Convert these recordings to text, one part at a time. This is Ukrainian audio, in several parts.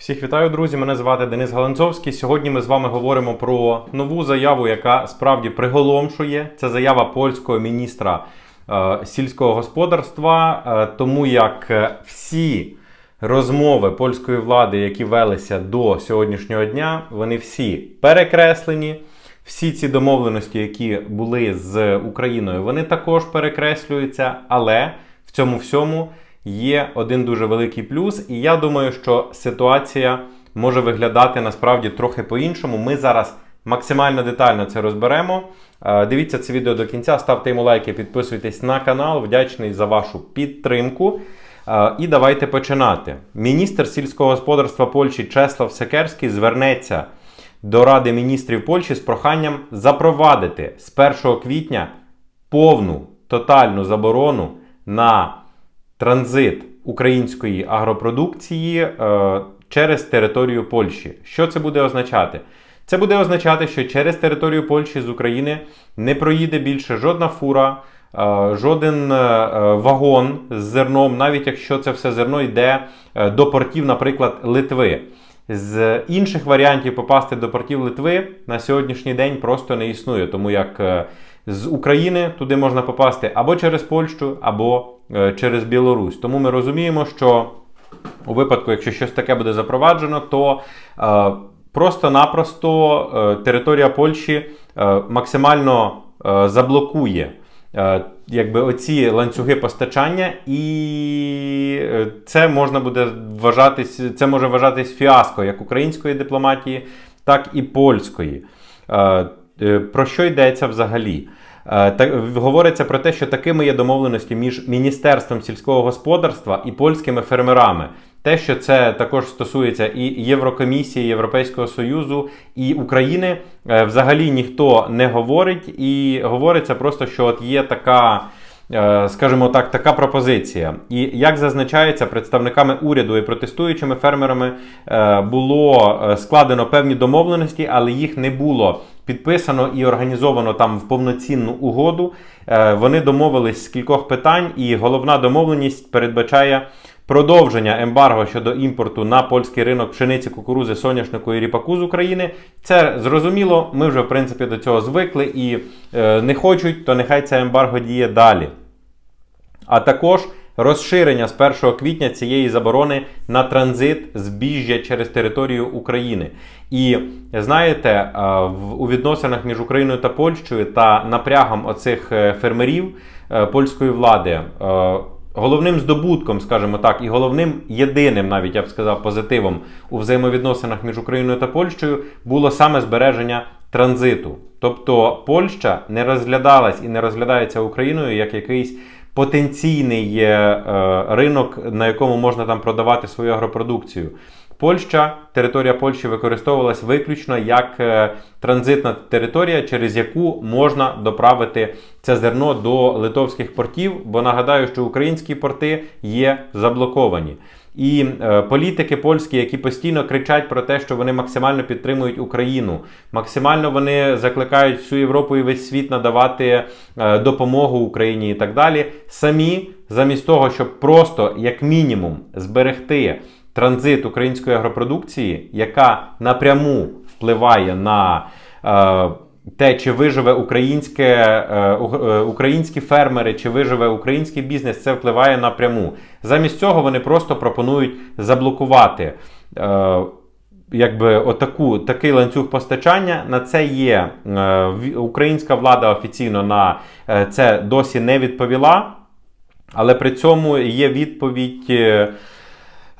Всіх вітаю, друзі! Мене звати Денис Галанцовський. Сьогодні ми з вами говоримо про нову заяву, яка справді приголомшує. Це заява польського міністра е, сільського господарства, е, тому як е, всі розмови польської влади, які велися до сьогоднішнього дня, вони всі перекреслені. Всі ці домовленості, які були з Україною, вони також перекреслюються, але в цьому всьому є один дуже великий плюс, і я думаю, що ситуація може виглядати насправді трохи по-іншому. Ми зараз максимально детально це розберемо. Е, Дивіться це відео до кінця, ставте йому лайки, підписуйтесь на канал. Вдячний за вашу підтримку. Е, І давайте починати. Міністр сільського господарства Польщі Чеслав Секерський звернеться до Ради міністрів Польщі з проханням запровадити з 1 квітня повну тотальну заборону на транзит української агропродукції е, через територію Польщі. Що це буде означати? Це буде означати, що через територію Польщі з України не проїде більше жодна фура, е, жоден е, вагон з зерном, навіть якщо це все зерно йде до портів, наприклад, Литви. З інших варіантів попасти до портів Литви на сьогоднішній день просто не існує, тому як з України туди можна попасти або через Польщу, або через Білорусь. Тому ми розуміємо, що у випадку, якщо щось таке буде запроваджено, то е, просто-напросто е, територія Польщі е, максимально е, заблокує. е, Якби оці ланцюги постачання, і е, це можна буде вважатись, це може вважатись фіаско як української дипломатії, так і польської. Е, е, Про що йдеться взагалі? Е, Так, говориться про те, що такими є домовленості між Міністерством сільського господарства і польськими фермерами. Те, що це також стосується і Єврокомісії, Європейського Союзу і України, е, взагалі ніхто не говорить, і говориться просто, що от є така. е, Скажімо так, така пропозиція. І як зазначається, представниками уряду і протестуючими фермерами було складено певні домовленості, але їх не було підписано і організовано там в повноцінну угоду. Е, Вони домовились з кількох питань, і головна домовленість передбачає продовження ембарго щодо імпорту на польський ринок пшениці, кукурузи, соняшнику і ріпаку з України. Це зрозуміло. Ми вже в принципі до цього звикли і е, не хочуть, то нехай це ембарго діє далі. А також розширення з 1 квітня цієї заборони на транзит збіжжя через територію України. І знаєте, е, у відносинах між Україною та Польщею та напрягом оцих е, фермерів е, польської влади. Головним здобутком, скажімо так, і головним єдиним, навіть я б сказав, позитивом у взаємовідносинах між Україною та Польщею було саме збереження транзиту. Тобто Польща не розглядалась і не розглядається Україною як якийсь потенційний е, ринок, на якому можна там продавати свою агропродукцію. Польща, територія Польщі використовувалась виключно як е, транзитна територія, через яку можна доправити це зерно до литовських портів. Бо нагадаю, що українські порти є заблоковані. І е, політики польські, які постійно кричать про те, що вони максимально підтримують Україну, максимально вони закликають всю Європу і весь світ надавати е, допомогу Україні і так далі. Самі, замість того, щоб просто як мінімум зберегти транзит української агропродукції, яка напряму впливає на е, те, чи виживе українське, е, е, українські фермери, чи виживе український бізнес, це впливає напряму. Замість цього вони просто пропонують заблокувати. Е, Якби отаку такий ланцюг постачання на це є українська влада офіційно на це досі не відповіла, але при цьому є відповідь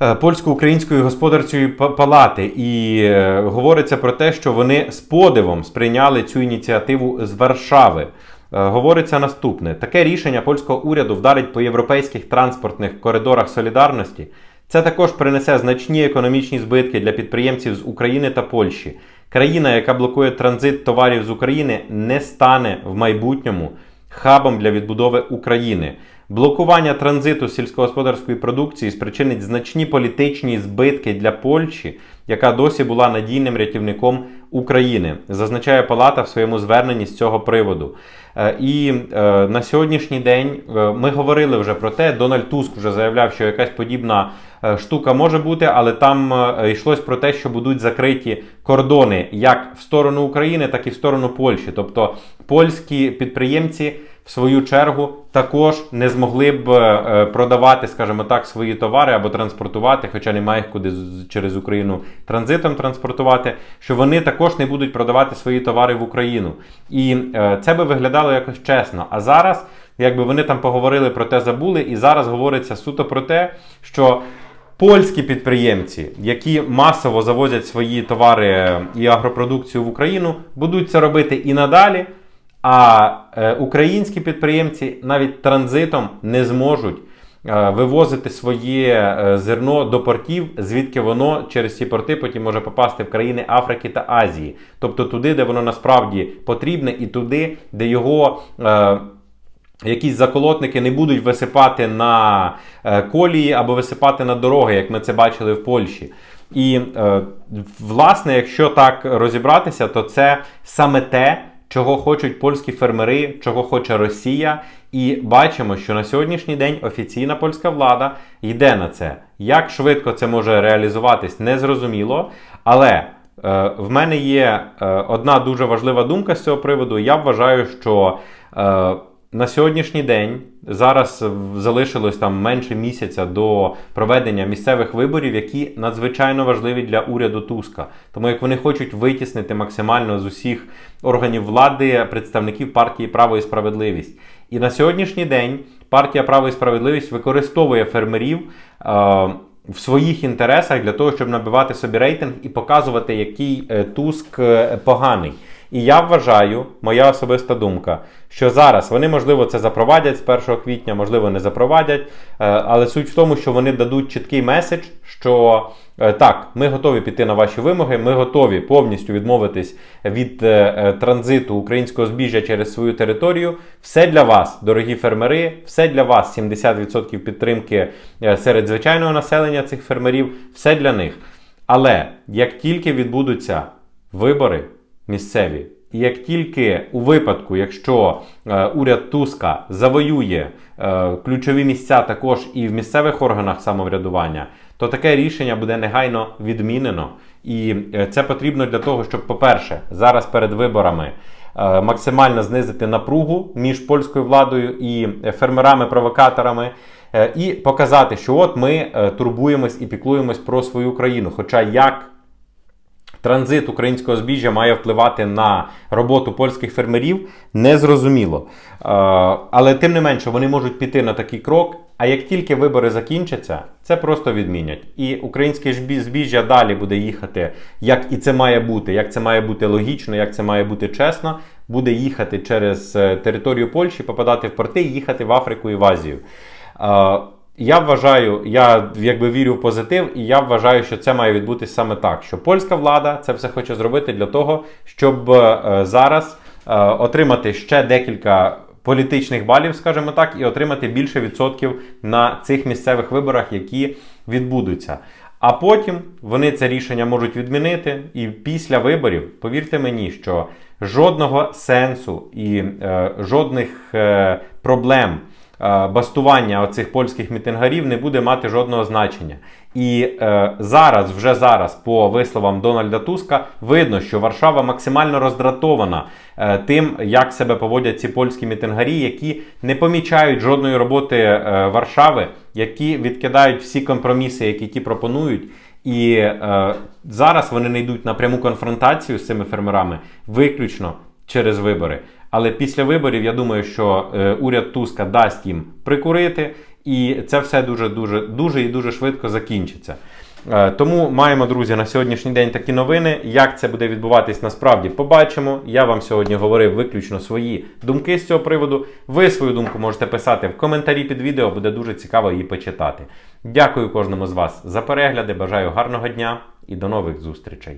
е, польсько-української господарчої па- палати, і е, говориться про те, що вони з подивом сприйняли цю ініціативу з Варшави. Е, Говориться наступне: таке рішення польського уряду вдарить по європейських транспортних коридорах солідарності. Це також принесе значні економічні збитки для підприємців з України та Польщі. Країна, яка блокує транзит товарів з України, не стане в майбутньому хабом для відбудови України. Блокування транзиту сільськогосподарської продукції спричинить значні політичні збитки для Польщі, яка досі була надійним рятівником України, зазначає Палата в своєму зверненні з цього приводу. Е, І е, на сьогоднішній день е, ми говорили вже про те, Дональд Туск вже заявляв, що якась подібна штука може бути, але там йшлось про те, що будуть закриті кордони як в сторону України, так і в сторону Польщі. Тобто польські підприємці в свою чергу також не змогли б продавати, скажімо так, свої товари або транспортувати, хоча немає їх куди через Україну транзитом транспортувати, що вони також не будуть продавати свої товари в Україну. І це би виглядало якось чесно. А зараз, якби вони там поговорили про те, забули, і зараз говориться суто про те, що. Польські підприємці, які масово завозять свої товари і агропродукцію в Україну, будуть це робити і надалі. А е, українські підприємці навіть транзитом не зможуть вивозити своє е, зерно до портів, звідки воно через ці порти потім може попасти в країни Африки та Азії, тобто туди, де воно насправді потрібне, і туди, де його. Е, Якісь заколотники не будуть висипати на е, колії або висипати на дороги, як ми це бачили в Польщі. І е, власне, якщо так розібратися, то це саме те, чого хочуть польські фермери, чого хоче Росія. І бачимо, що на сьогоднішній день офіційна польська влада йде на це. Як швидко це може реалізуватись, незрозуміло. Але е, в мене є е, одна дуже важлива думка з цього приводу. Я вважаю, що е, на сьогоднішній день зараз залишилось там менше місяця до проведення місцевих виборів, які надзвичайно важливі для уряду Туска. Тому як вони хочуть витіснити максимально з усіх органів влади представників партії Право і справедливість. І на сьогоднішній день партія Право і справедливість використовує фермерів. Е- в своїх інтересах для того, щоб набивати собі рейтинг і показувати, який е, Туск е, поганий. І я вважаю, моя особиста думка, що зараз вони, можливо, це запровадять з 1 квітня, можливо, не запровадять. е, Але суть в тому, що вони дадуть чіткий меседж, що е, так, ми готові піти на ваші вимоги, ми готові повністю відмовитись від е, транзиту українського збіжжя через свою територію. Все для вас, дорогі фермери, все для вас. 70% підтримки серед звичайного населення цих фермерів, все для них. Але як тільки відбудуться вибори місцеві, і як тільки у випадку, якщо е, уряд Туска завоює е, ключові місця також і в місцевих органах самоврядування, то таке рішення буде негайно відмінено. І е, це потрібно для того, щоб, по-перше, зараз перед виборами е, максимально знизити напругу між польською владою і е, фермерами-провокаторами. е, І показати, що от ми турбуємось і піклуємось про свою країну. Хоча як транзит українського збіжжя має впливати на роботу польських фермерів, незрозуміло. Е, Але тим не менше вони можуть піти на такий крок. А як тільки вибори закінчаться, це просто відмінять. І українське збіжжя далі буде їхати, як і це має бути, як це має бути логічно, як це має бути чесно, буде їхати через е, територію Польщі, попадати в порти і їхати в Африку і в Азію. Я вважаю, я якби вірю в позитив, і я вважаю, що це має відбутися саме так, що польська влада це все хоче зробити для того, щоб е, зараз е, отримати ще декілька політичних балів, скажімо так, і отримати більше відсотків на цих місцевих виборах, які відбудуться. А потім вони це рішення можуть відмінити, і після виборів, повірте мені, що жодного сенсу і е, жодних е, проблем бастування оцих польських мітингарів не буде мати жодного значення. І е, зараз, вже зараз, по висловам Дональда Туска, видно, що Варшава максимально роздратована е, тим, як себе поводять ці польські мітингарі, які не помічають жодної роботи е, Варшави, які відкидають всі компроміси, які ті пропонують. І е, зараз вони не йдуть на пряму конфронтацію з цими фермерами виключно через вибори. Але після виборів я думаю, що е, уряд Туска дасть їм прикурити, і це все дуже дуже дуже і дуже швидко закінчиться. Е, Тому маємо, друзі, на сьогоднішній день такі новини. Як це буде відбуватись насправді, побачимо. Я вам сьогодні говорив виключно свої думки з цього приводу. Ви свою думку можете писати в коментарі під відео, буде дуже цікаво її почитати. Дякую кожному з вас за перегляди. Бажаю гарного дня і до нових зустрічей.